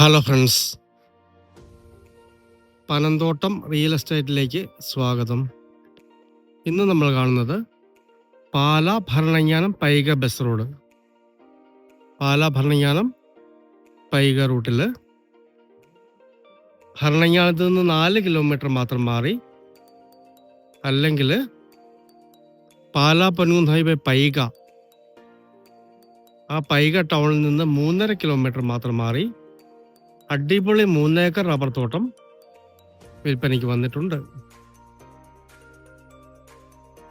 Hello friends. Panamthottam real എസ്റ്റേറ്റിലേക്ക് സ്വാഗതം. ഇന്ന് നമ്മൾ കാണുന്നത് പാല ഭരണങ്ങാനം പൈക ബസ് റോഡ്. പാല ഭരണങ്ങാനം പൈക റൂട്ടിൽ ഭരണങ്ങാനത്ത് നിന്ന് നാല് കിലോമീറ്റർ മാത്രം മാറി. അല്ലെങ്കിൽ പാല പൊൻകുന്ന് ഹൈവേ പൈക. ആ പൈക ടൗണിൽ നിന്ന് മൂന്നര കിലോമീറ്റർ മാത്രം മാറി. അടിപൊളി മൂന്നേക്കർ റബ്ബർ തോട്ടം വിൽപ്പനയ്ക്ക് വന്നിട്ടുണ്ട്.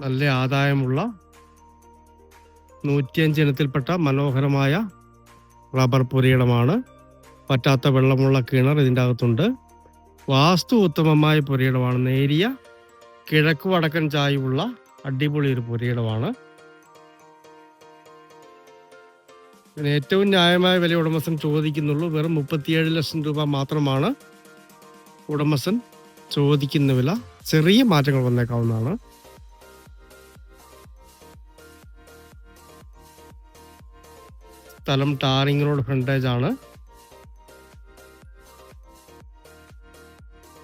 നല്ല ആദായമുള്ള നൂറ്റിയഞ്ച് ഇനത്തിൽപ്പെട്ട മനോഹരമായ റബ്ബർ പുരയിടമാണ്. പറ്റാത്ത വെള്ളമുള്ള കിണർ ഇതിന്റെ അകത്തുണ്ട്. വാസ്തു ഉത്തമമായ പുരയിടമാണ്. നേരിയ കിഴക്ക് വടക്കൻ ചായവുള്ള അടിപൊളി ഒരു പുരയിടമാണ്. ഏറ്റവും ന്യായമായ വില ഉടമസ്ഥൻ ചോദിക്കുന്നുള്ളൂ. വെറും മുപ്പത്തിയേഴ് ലക്ഷം രൂപ മാത്രമാണ് ഉടമസ്ഥൻ ചോദിക്കുന്ന വില. ചെറിയ മാറ്റങ്ങൾ വന്നേക്കാവുന്നതാണ്. സ്ഥലം ടാറിംഗ് റോഡ് ഫ്രണ്ടേജ് ആണ്.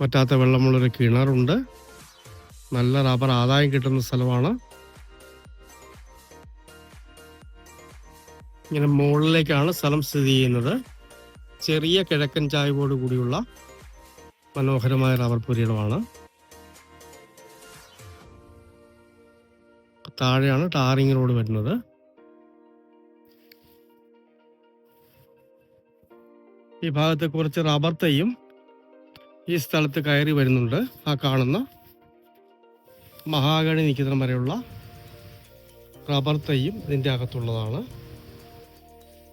പറ്റാത്ത വെള്ളമുള്ളൊരു കിണറുണ്ട്. നല്ല റബ്ബർ ആദായം കിട്ടുന്ന സ്ഥലമാണ്. ഇങ്ങനെ മുകളിലേക്കാണ് സ്ഥലം സ്ഥിതി ചെയ്യുന്നത്. ചെറിയ കിഴക്കൻ ചായവോട് കൂടിയുള്ള മനോഹരമായ റബ്ബർ പുരയിടമാണ്. താഴെയാണ് ടാറിംഗ് റോഡ് വരുന്നത്. ഈ ഭാഗത്ത് കുറച്ച് റബ്ബർ തൈയും ഈ സ്ഥലത്ത് കയറി വരുന്നുണ്ട്. ആ കാണുന്ന മഹാഗണി നിൽക്കുന്ന വരെയുള്ള റബ്ബർ തൈയും ഇതിന്റെ അകത്തുള്ളതാണ്.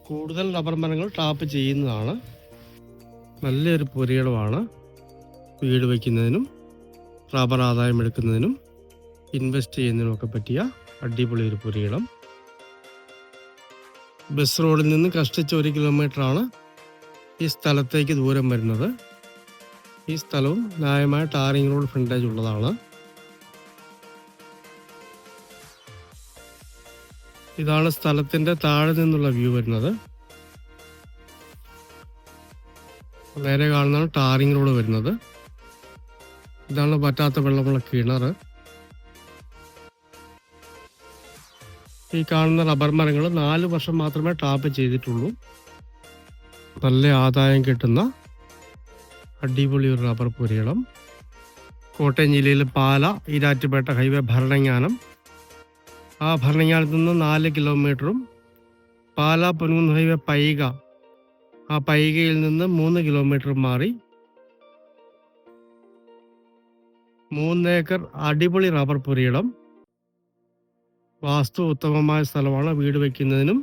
കൂടുതൽ റബ്ബർ മരങ്ങൾ ടാപ്പ് ചെയ്യുന്നതാണ്. നല്ലൊരു പുരയിടമാണ് വീട് വയ്ക്കുന്നതിനും റബ്ബർ ആദായം എടുക്കുന്നതിനും ഇൻവെസ്റ്റ് ചെയ്യുന്നതിനും ഒക്കെ പറ്റിയ അടിപൊളി ഒരു പുരയിടം ബസ് റോഡിൽ നിന്ന് കഷ്ടിച്ച് ഒരു കിലോമീറ്ററാണ് ഈ സ്ഥലത്തേക്ക് ദൂരം വരുന്നത്. ഈ സ്ഥലവും ന്യായമായ ടാറിംഗ് റോഡ് ഫ്രണ്ടേജ് ഉള്ളതാണ്. ഇതാണ് സ്ഥലത്തിന്റെ താഴെ നിന്നുള്ള വ്യൂ വരുന്നത്. നേരെ കാണുന്നതാണ് ടാറിംഗ് റോഡ് വരുന്നത്. ഇതാണ് പറ്റാത്ത വെള്ളമുള്ള കിണർ ഈ കാണുന്ന റബ്ബർ മരങ്ങൾ നാല് വർഷം മാത്രമേ ടാപ്പ് ചെയ്തിട്ടുള്ളൂ. നല്ല ആദായം കിട്ടുന്ന അടിപൊളി ഒരു റബ്ബർ പുരയിടം. കോട്ടയം ജില്ലയിൽ പാല ഈരാറ്റുപേട്ട ഹൈവേ ഭരണങ്ങാനം ആ ഭരണങ്ങാനത്ത് നിന്ന് നാല് കിലോമീറ്ററും പാലാ പൊൻകുന്ന് ഹൈവേ പൈക ആ പൈകയിൽ നിന്ന് മൂന്ന് കിലോമീറ്റർ മാറി മൂന്നേക്കർ അടിപൊളി റബ്ബർ പുരയിടം. വാസ്തു ഉത്തമമായ സ്ഥലമാണ് വീട് വയ്ക്കുന്നതിനും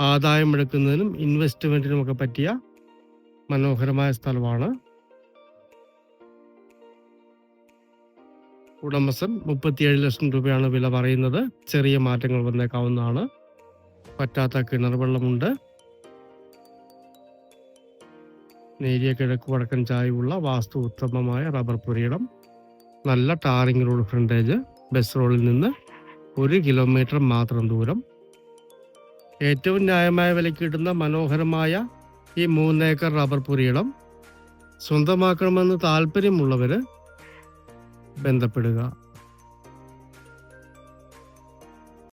ആദായം എടുക്കുന്നതിനും ഇൻവെസ്റ്റ്മെന്റിനുമൊക്കെ പറ്റിയ മനോഹരമായ സ്ഥലമാണ്. ഉടമസ്ഥൻ മുപ്പത്തിയേഴ് ലക്ഷം രൂപയാണ് വില പറയുന്നത്. ചെറിയ മാറ്റങ്ങൾ വന്നേക്കാവുന്നതാണ്. പറ്റാത്ത കിണർ വെള്ളമുണ്ട് നേരിയ കിഴക്ക് വടക്കൻ ചായവുള്ള വാസ്തു ഉത്തമമായ റബ്ബർ പുരയിടം. നല്ല ടാറിംഗ് റോഡ് ഫ്രണ്ടേജ്. ബസ് റോഡിൽ നിന്ന് ഒരു കിലോമീറ്റർ മാത്രം ദൂരം. ഏറ്റവും ന്യായമായ വിലയ്ക്ക് കിട്ടുന്ന മനോഹരമായ ഈ മൂന്നേക്കർ റബ്ബർ പുരയിടം സ്വന്തമാക്കണമെന്ന് താല്പര്യമുള്ളവർ ബന്ധപ്പെടുക.